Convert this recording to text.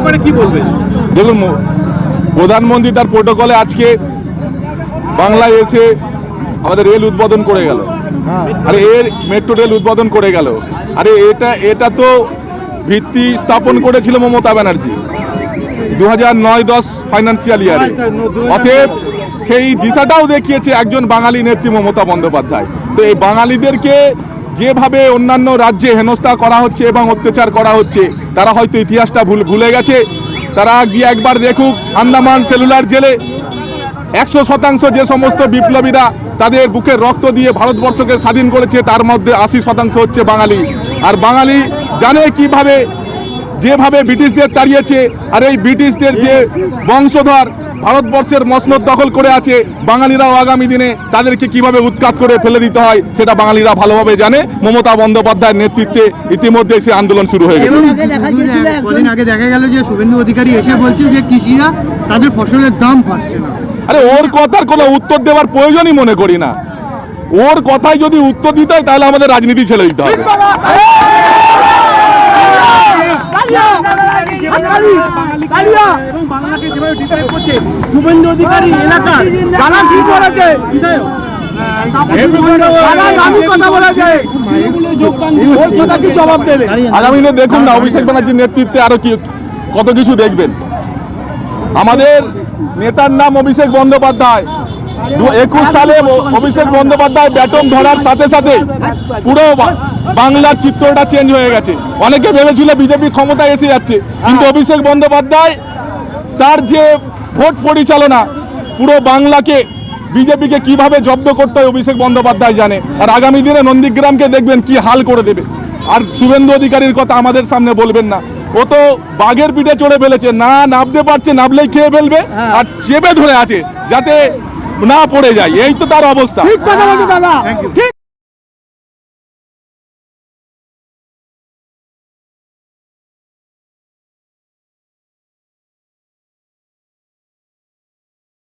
ব্যাপারে কি বলবেন? দেখুন প্রধানমন্ত্রী তার প্রোটোকলে আজকে বাংলায় এসে আমাদের রেল উদ্বোধন করে গেল। আরে এর মেট্রো রেল উদ্বোধন করে গেল। আরে এটা এটা তো ভিত্তি স্থাপন করেছিল মমতা ব্যানার্জি দু হাজার নয় দশ ফাইন্যান্সিয়াল ইয়ারে অতএব সেই দিশাটাও দেখিয়েছে একজন বাঙালি নেত্রী মমতা বন্দ্যোপাধ্যায়। তো এই বাঙালিদেরকে যেভাবে অন্যান্য রাজ্যে হেনস্থা করা হচ্ছে এবং অত্যাচার করা হচ্ছে, তারা হয়তো ইতিহাসটা ভুল ভুলে গেছে। তারা গিয়ে একবার দেখুক, আন্দামান সেলুলার জেলে একশো শতাংশ যে সমস্ত বিপ্লবীরা তাদের বুকের রক্ত দিয়ে ভারতবর্ষকে স্বাধীন করেছে, তার মধ্যে আশি শতাংশ হচ্ছে বাঙালি। আর বাঙালি জানে কীভাবে, যেভাবে ব্রিটিশদের তাড়িয়েছে, আর এই ব্রিটিশদের যে বংশধর ভারতবর্ষের মসনদ দখল করে আছে বাঙালিরাও আগামী দিনে তাদেরকে কীভাবে উৎখাত করে ফেলে দিতে হয় সেটা বাঙালিরা ভালোভাবে জানে। মমতা বন্দ্যোপাধ্যায়ের নেতৃত্বে ইতিমধ্যে সে আন্দোলন শুরু হয়ে গেছে। কদিন আগে দেখা গেল যে শুভেন্দু অধিকারী এসে বলছে যে কৃষিরা তাদের ফসলের দাম পাচ্ছে না। আরে ওর কথার কোনো উত্তর দেওয়ার প্রয়োজনই মনে করি না। ওর কথায় যদি উত্তর দিতে হয় তাহলে আমাদের রাজনীতি ছেড়ে দিতে হবে। এবং বাংলাকে যেভাবে ডিসাইড করছে শুভেন্দু অধিকারী এলাকার জানা কি করেছে? বিধায়ক। কথা বলেছে। ওর কথা কি জবাব দেবে? আগামী দিনে দেখুন না অভিষেক ব্যানার্জির নেতৃত্বে আরও কি কত কিছু দেখবেন। আমাদের নেতার নাম অভিষেক বন্দ্যোপাধ্যায়। একুশ সালে অভিষেক বন্দ্যোপাধ্যায় ব্যাটন ধরার সাথে সাথে পুরো বাংলার চিত্রটা চেঞ্জ হয়ে গেছে। অনেকে ভেবেছিল বিজেপি ক্ষমতায় এসে যাচ্ছে। কিন্তু অভিষেক বন্দ্যোপাধ্যায় তার যে ভোট পরিচালনা পুরো বাংলাকে বিজেপিকে কীভাবে জব্দ করতে হয় অভিষেক বন্দ্যোপাধ্যায় জানে। আর আগামী দিনে নন্দীগ্রামকে দেখবেন কি হাল করে দেবে। আর শুভেন্দু অধিকারীর কথা আমাদের সামনে বলবেন না। ও তো বাঘের পিঠে চড়ে ফেলেছে। না নামতে পারছে নামলেই খেয়ে ফেলবে। আর চেপে ধরে আছে। যাতে না পড়ে যায় এই তো তার অবস্থা। ঠিক কথা বলছো দাদা। ঠিক